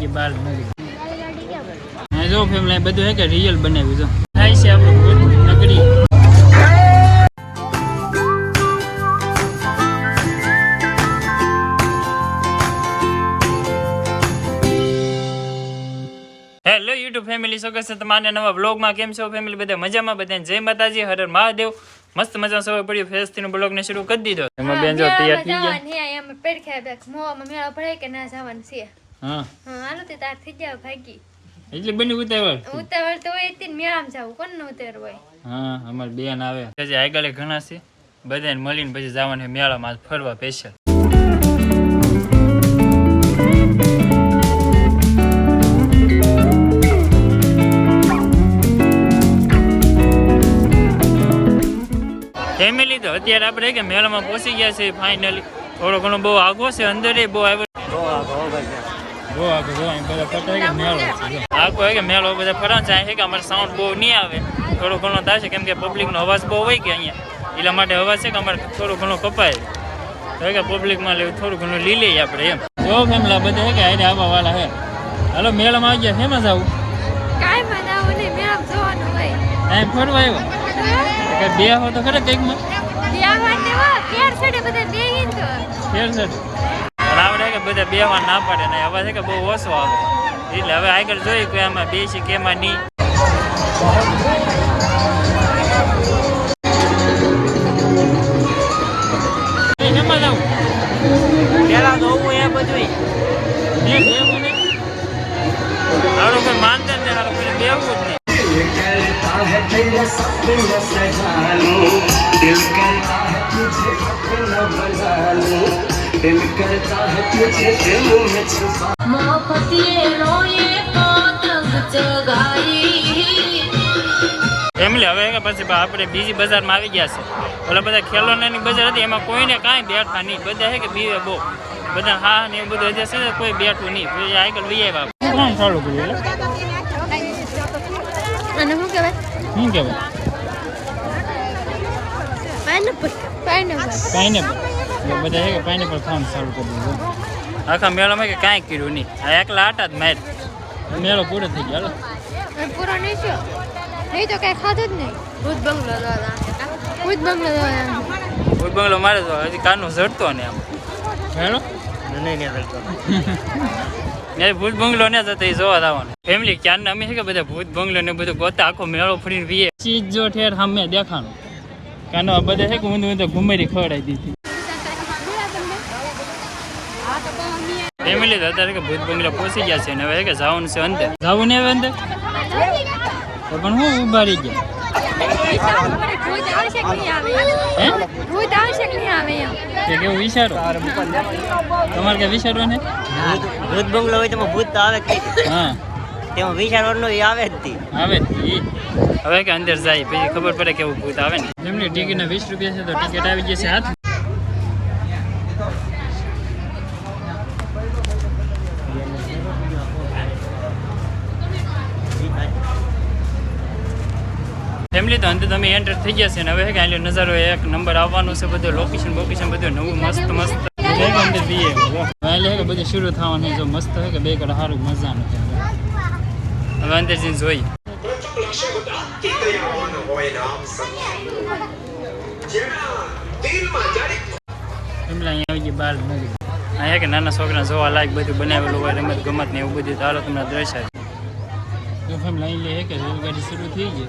ગઈ બાર નગરી જો ફેમિલી બધું હે કે રિયલ બનાવ્યું છે. થાય છે આપણું નગરી. હેલો યુટ્યુબ ફેમિલી સ્વાગત છે તમારા નવા બ્લોગમાં કેમ છો ફેમિલી બધા મજામાં? બધા જય માતાજી હર હર મહાદેવ. મસ્ત મજા સવાર પડ્યું. ફેસથી નો બ્લોગ ને શરૂ કરી દીધો. એમાં બેન જો તૈયાર થઈ ગયા. હા. એટલે બને ઉતાવળ? ઉતાવળ તો હોય તે મેળામાં જાવ કોણ નો ઉતાર હોય? હા અમાર બેન આવે. પછી આગળ ઘણા છે. બધાને મળીને પછી જવાનું મેળામાં ફરવા સ્પેશિયલ ફેમિલી તો અત્યારે આપણે કે મેળામાં પહોંચી ગયા છે ફાઇનલી થોડો ઘણો બહુ આગો છે અંદર એ બહુ આવ્યો. બહુ આગો જો અહીં બધા ફરતા કે મેળો છે. જો. હોય કે મેળો બધા ફરવા છે કે અમારે સાઉન્ડ બહુ નહીં આવે. થોડો ઘણો થશે કેમ કે પબ્લિકનો અવાજ બહુ હોય કે અહીંયા. એટલા માટે અવાજ છે કે અમારે થોડો ઘણો કપાય. તો કે પબ્લિકમાં લેવું થોડું ઘણું લઈ લઈએ આપણે એમ. જો ફેમિલા બધા કે આઈને આવવા વાળા છે હાલો મેળામાં આવી ગયા ફેમસ આવું? કાંઈ બનાવું નહીં મેળામાં જવાનું હોય. અહીં ફરવા આવ્યો? કાંઈ બે હો તો ખરે કંઈકમાં માટે કેર છેડે બધા છે એમ કે બધા બેવા ના પડે ને હવે છે કે બહુ ઓછો આવે. એટલે હવે આગળ જોઈ કે આમાં બેસી કે એમાં નહીં માનતા ને? હારો કોઈ બેવું જ નહીં દિલ કહેતા હે તુજે અપના પ્રેમ કરતા હે તુજે દિલ મે એમલે હવે કે પછી આપણે બીજી બજારમાં આવી ગયા છે. એટલે બધા ખેલોનાની બજાર હતી એમાં કોઈને કાંઈ બેઠા નહીં. બધા હે કે બીવે બહુ. બધા હા ને એવું બધું હજી છે કોઈ બેઠું નહીં. પછી આગળ લઈ આવ્યા કોણ ચાલુ કર્યું અને શું કહેવાય? શું કહેવાય? પાઇનેપલ પાઇનેપલ પાઇનેપલ બધા છે કે પાઇનેપલ ખાવાનું ચાલુ કરી દીધું આખા મેળામાં કે કાંઈ કર્યું નહીં. આ એકલા આટા જ માર મેળો પૂરો થઈ ગયો પૂરો નહીં થયો. નહીં તો કાંઈ ખાધું જ નહીં. ભૂત બંગલો ભૂત બંગલો ભૂત બંગલો મારે તો હજી કારનો ઝડતો ને આમ. હેલો? નહીં નહીં. કરતો ને ભૂત બંગલો ને જતો જોવા જવાનું. ફેમિલી ક્યાં અમે છે કે બધા ભૂત બંગલો ને બધું ગોતા આખો મેળો ફરીને પીએ ચીજ જો ઠેર સામે દેખાણું. કાનો આ બધા છે કે ઊંધું ઊંધું ઘુમેરી ખવડાવી દીધી. ફેમિલી તો અત્યારે કે ભૂત બંગલા પહોંચી ગયા છે ને હવે કે જવાનું છે અંતે જવું ને અંતે તો પણ હું ઊભા રહી ગયા. કે કે કે કેવું વિચારો? તમારે કઈ વિચારવા ને? ભૂત બંગલો હોય તો ભૂત તો આવે. હા. તેમાં વિચારવાનું એ આવે જ. આવે જ. હવે કે અંદર જાય પછી ખબર પડે કેવું ભૂત આવે ને. એમની ટિકિટના વીસ રૂપિયા છે તો ટિકિટ આવી જશે હાથ ફેમિલી તો અંતે તમે એન્ટર થઈ ગયા છે ને હવે કે આટલો નજારો એક નંબર આવવાનો છે બધું લોકેશન બોકેશન બધું નવું મસ્ત મસ્ત. છે કે અંદર બી એટલે કે બધું શરૂ થવાનું છે. જો મસ્ત છે કે બે કડા સારું મજાનું છે. હવે અંદર જઈને જોઈએ એમલા અહીંયા આવી ગઈ બાર નગરી અહીંયા કે નાના છોકરા જોવા લાયક બધું બનાવેલું હોય રમત ગમત ને એવું બધું. તારો તમને દર્શાવે જો ફેમિલી અહીં લે કે રેલગાડી શરૂ થઈ ગઈ.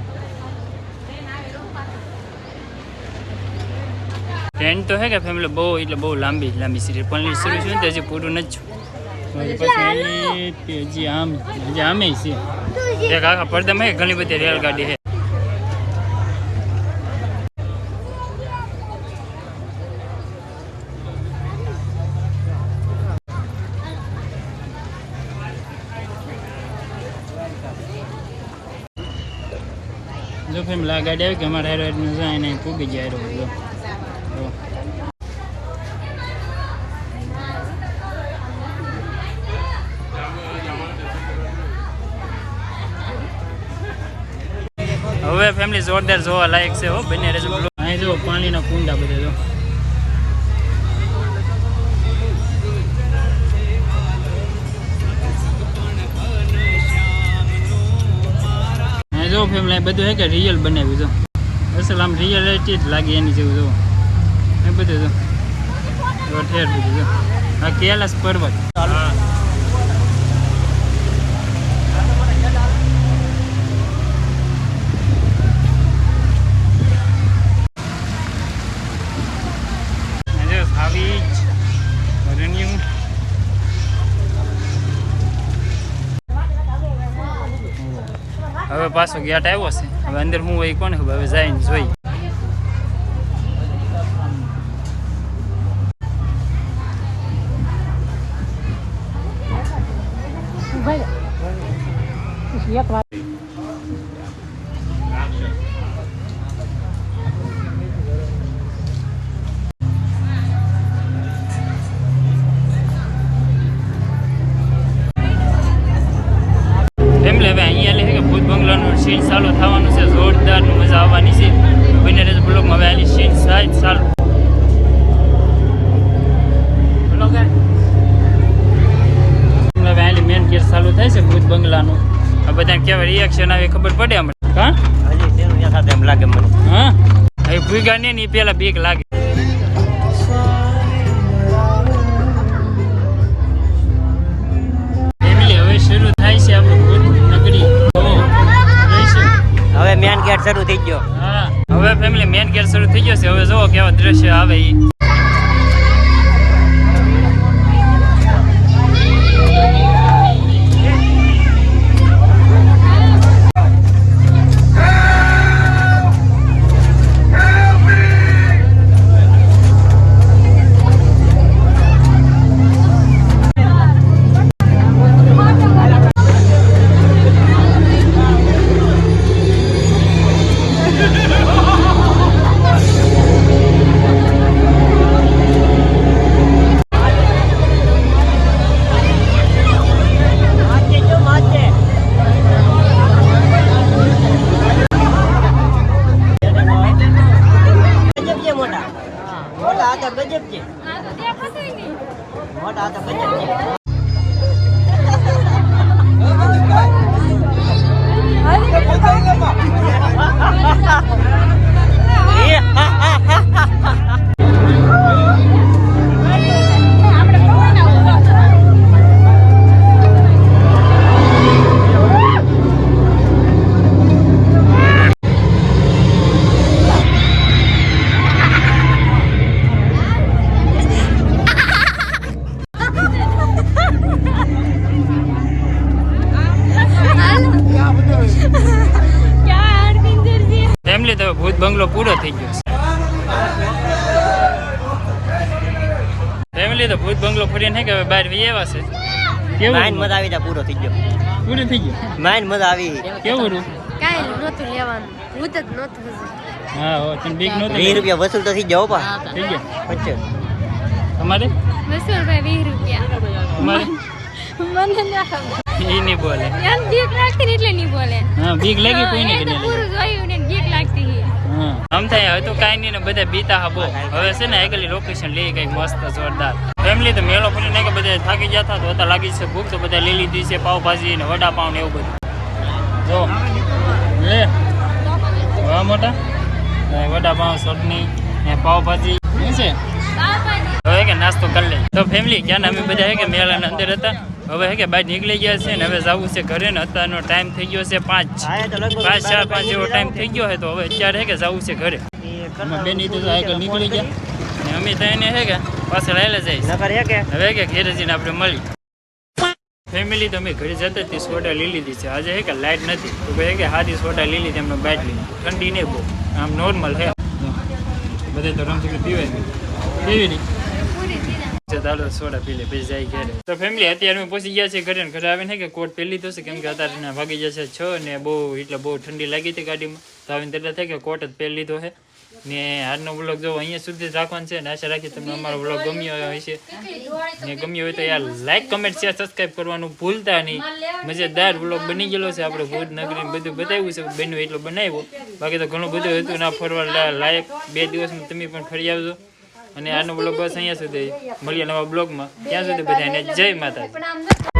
એન્ડ તો હે કે ફેમિલી બહુ એટલે બહુ લાંબી લાંબી સિરીઝ પણ શરૂ છે ને હજી પૂરું નથી પછી હજી આમ હજી આમે છે. એક આખા પડદામાં હે ઘણી બધી રેલગાડી છે જો ફેમ લાગાડી આવી કે અમારે હેરોઈડ જાય ને પૂગી જાય રહ્યો ફેમિલી જોરદાર જોવા લાયક છે હો બંને રહેજો અહીં જો પાણીના કુંડા બધા જો. જો ફેમિલી બધું હે કે રિયલ બનાવ્યું જો. અસલ આમ રિયલિટી જ લાગે એની જેવું જો. એ બધું જો. જો ઠેર બધું જો. આ કેલાસ પર્વત હા અને જો આવી જ રણ્યું હવે પાછો ગેટ આવ્યો છે. હવે અંદર હું હોય કોને ખબર, હવે જઈને જોઈ એક વાર આલી સીન સાઈડ ચાલુ Vlogger. હવે મેન ગેર ચાલુ થાય છે ભૂત બંગલાનું આ બધાને કેવા રિએક્શન આવે ખબર પડે અમને હા હજી સાથે એમ લાગે મને હા હવે ભૂગા ને પેલા બીક લાગે શરૂ થાય છે આપણું નગરી હવે મેન ગેટ શરૂ થઈ ગયો હા હવે ફેમિલી મેન ગેર શરૂ થઈ ગયો છે. હવે જોવો કેવા દ્રશ્ય આવે ઈ. તો ભૂત બંગલો ફરીને હે કે હવે બહાર વી આવ્યા છે? કેવું માઇન મજા આવી જા પૂરો થઈ ગયો. પૂરો થઈ ગયો? માઇન મજા આવી. કેવું રૂ કાઈ નહોતું લેવાનું. ભૂત જ નહોતું હા હો તને બીક નહોતી વીસ લાગી? રૂપિયા વસૂલ તો થઈ ગયો પા. થઈ ગયો? પચ્ચે તમારે વસુલભાઈ વીસ રૂપિયા. તમારે મને ના ખબર. એ નહીં બોલે. એમ બીક લાગતી એટલે નહીં બોલે. હા બીક લાગી કોઈ નહીં પૂરું જોયું ને આમ થાય હવે તો કાંઈ નહીં ને બધા બીતા હા બહુ. હવે છે ને આગળ લોકેશન લઈ કઈ મસ્ત જોરદાર. ફેમિલી તો મેળો ફરી નાખે બધા થાકી ગયા હતા તો અત્યારે લાગી છે ભૂખ તો બધા લઈ લીધી છે પાવભાજી ને વડાપાવ ને એવું બધું. જો. લે. મોટા. વડાપાવ ચટણી ને પાવભાજી શું છે? હવે કે નાસ્તો કરી લઈ તો ફેમિલી ક્યાં અમે બધા હે કે મેળાના અંદર હતા? હવે હે કે બહાર નીકળી ગયા છે ને હવે જવું છે ઘરે ને અત્યારનો ટાઈમ થઈ ગયો છે પાંચ. પાંચ ચાર પાંચ જેવો ટાઈમ થઈ ગયો છે તો હવે અત્યારે હે કે જવું છે ઘરે. બે બેન તો આગળ નીકળી ગયા. ને અમે તો એને હે કે પાછળ આવેલા કે? હવે કે ઘેરે જઈને આપણે મળી ફેમિલી તો અમે ઘરે જતા તે સોડા લઈ લીધી છે. આજે હે કે લાઇટ નથી. તો ભાઈ કે હાથી સોડા લઈ લીધી એમને લીધી. ઠંડી નહીં બહુ. આમ નોર્મલ હે. બધે તો રમઝીક પીવાય નહીં. કેવી નહીં. ચાલો સોડા પી લે, પછી જાય ઘરે. તો ફેમિલી અત્યારે અમે પહોંચી ગયા છે ઘરે ઘરે આવીને કે કોટ પહેરી લીધો છે, કેમ કે અત્યારે ભાગી જશે છ ને બહુ, એટલે બહુ ઠંડી લાગી હતી ગાડીમાં. તો આવીને એટલે થાય કે કોટ જ પહેરી લીધો છે ને આજનો બ્લોગ જો અહીંયા સુધી જ રાખવાનો છે, ને આશા રાખી તમને અમારો બ્લોગ ગમ્યો હોય હશે. ને ગમ્યો હોય તો યાર લાઈક કમેન્ટ શેર સબસ્ક્રાઈબ કરવાનું ભૂલતા નહીં. મજેદાર બ્લોગ બની ગયેલો છે આપણે ભુજ નગરી બધું બતાવ્યું છે, બન્યું એટલો બનાવ્યો. બાકી તો ઘણું બધું હતું ના ફરવા લાયક. બે દિવસમાં તમે પણ ફરી આવજો. અને આનો બ્લોગ બસ અહીંયા સુધી મળીએ નવા બ્લોગમાં ત્યાં સુધી બધાને જય માતાજી.